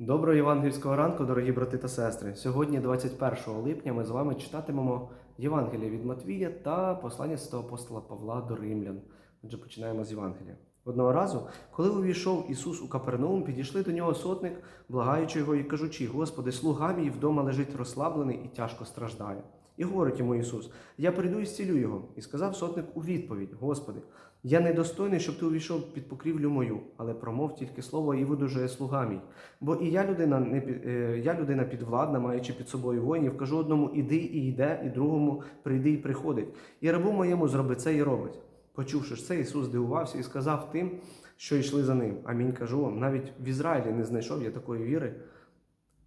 Доброго євангельського ранку, дорогі брати та сестри. Сьогодні, 21 липня, ми з вами читатимемо Євангеліє від Матвія та послання святого апостола Павла до Римлян. Отже, починаємо з Євангелія. Одного разу, коли увійшов Ісус у Капернаум, підійшли до нього сотник, благаючи його і кажучи: Господи, слуга мій вдома лежить розслаблений і тяжко страждає. І говорить йому Ісус: Я прийду і зцілю його. І сказав сотник у відповідь: Господи, я недостойний, щоб ти увійшов під покрівлю мою, але промов тільки слово і видужує слуга мій. Бо і я людина не е, я людина підвладна, маючи під собою воїнів, кажу одному іди і йде, і другому прийди і приходить. І рабу моєму зроби це і робить. Почувши ж це, Ісус здивувався і сказав тим, що йшли за ним. Амінь кажу вам, навіть в Ізраїлі не знайшов я такої віри.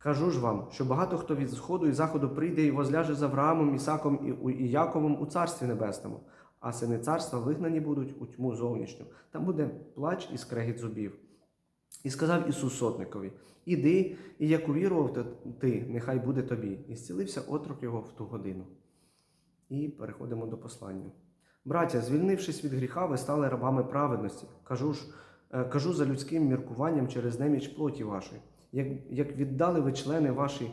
Кажу ж вам, що багато хто від сходу і заходу прийде і возляже з Авраамом, Ісаком і, Яковом у царстві небесному, а сини царства вигнані будуть у тьму зовнішню. Там буде плач і скрегіт зубів. І сказав Ісус сотникові: Іди, і як увірував ти, нехай буде тобі. І зцілився отрок його в ту годину. І переходимо до послання. Браття, звільнившись від гріха, ви стали рабами праведності. Кажу ж, е, кажу за людським міркуванням через неміч плоті вашої. Як, як віддали ви члени ваші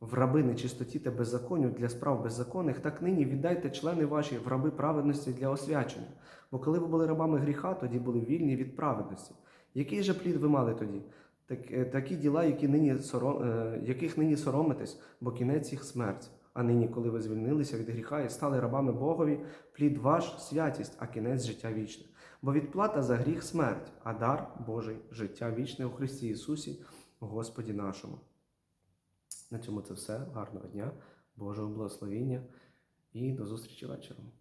в раби нечистоті та беззаконню для справ беззаконних, так нині віддайте члени ваші в раби праведності для освячення. Бо коли ви були рабами гріха, тоді були вільні від праведності. Який же плід ви мали тоді? Так, е, такі діла, які нині сором, е, яких нині соромитесь, бо кінець їх смерть. А нині, коли ви звільнилися від гріха і стали рабами Богові, плід ваш святість, а кінець життя вічне. Бо відплата за гріх смерть, а дар Божий життя вічне у Христі Ісусі, Господі нашому. На цьому це все. Гарного дня, Божого благословіння і до зустрічі вечором.